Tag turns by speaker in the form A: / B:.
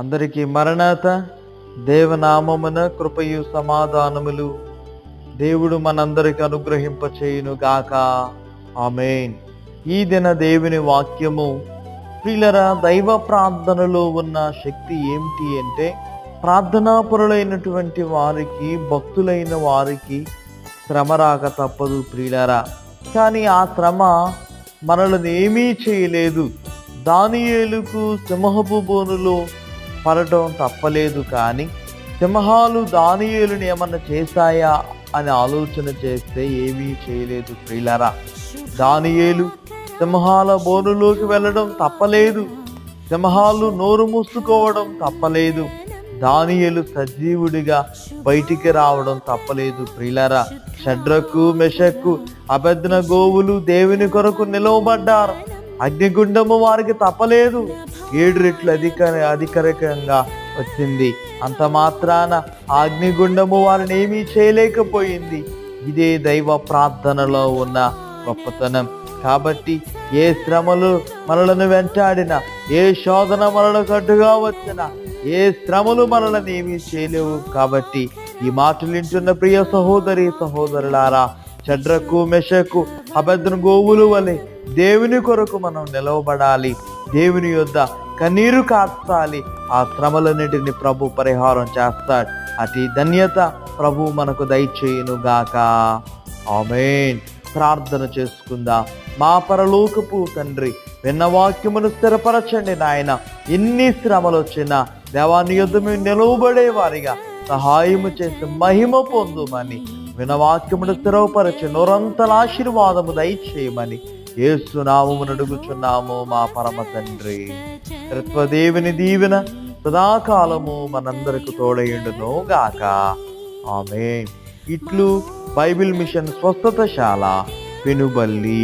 A: అందరికీ మరణాత దేవనామమున కృపయు సమాధానములు. దేవుడు మనందరికి అనుగ్రహింపచేయును గాక ఆమెన్. ఈ దిన దేవుని వాక్యము ప్రియులరా దైవ ప్రార్థనలో ఉన్న శక్తి ఏమిటి అంటే ప్రార్థనాపరులైనటువంటి వారికి భక్తులైన వారికి శ్రమ రాక తప్పదు ప్రియులరా. కానీ ఆ శ్రమ మనలను ఏమీ చేయలేదు. దానియేలుకు సింహపు బోనులో పడటం తప్పలేదు కానీ సింహాలు దానియేలుని ఏమన్నా చేశాయా అని ఆలోచన చేస్తే ఏమీ చేయలేదు ప్రియులరా. దానియేలు సింహాల బోనులోకి వెళ్ళడం తప్పలేదు. సింహాలు నోరు మూసుకోవడం తప్పలేదు. దానియలు సజీవుడిగా బయటికి రావడం తప్పలేదు ప్రియులరా. షడ్రకు మెషక్కు అభద్న గోవులు దేవుని కొరకు నిలవబడ్డారు. అగ్నిగుండము వారికి తప్పలేదు. ఏడు రెట్లు అధిక అధికారికంగా వచ్చింది. అంత మాత్రాన అగ్నిగుండము వారిని ఏమీ చేయలేకపోయింది. ఇదే దైవ ప్రార్థనలో ఉన్న గొప్పతనం. కాబట్టి ఏ శ్రమలు మనలను వెంటాడినా ఏ శోధన మనలకు కట్టుగా వచ్చినా ఏ శ్రమలు మనలను ఏమీ చేయలేవు. కాబట్టి ఈ మాటలు వింటున్న ప్రియ సహోదరి సహోదరులారా చడ్రకు మెషకు అభద్ర గోవులు వలె దేవుని కొరకు మనం నిలవబడాలి. దేవుని యొద్ద కన్నీరు కాస్తాలి. ఆ శ్రమలన్నిటిని ప్రభు పరిహారం చేస్తాడు. అతి ధన్యత ప్రభు మనకు దయచేయును గాక ఆమెన్. ప్రార్థన చేసుకుందా. మా పరలోకపు తండ్రి విన్న వాక్యమును స్థిరపరచండి నాయన. ఎన్ని శ్రమలు వచ్చినా దేవాన్ని యుద్ధము నిలువబడే నిలవబడే వారిగా సహాయము చేసి మహిమ పొందుమని వినవాక్యమును స్థిరపరచి నొరంతల ఆశీర్వాదము దయచేయమని ఏసునామము నడుగుచున్నాము మా పరమ తండ్రి. త్రిత్వదేవిని దీవెన సదాకాలము మనందరికి తోడయుండును గాక. ఆమె ఇట్లు బైబిల్ మిషన్ స్వస్థతశాల పెనుబల్లి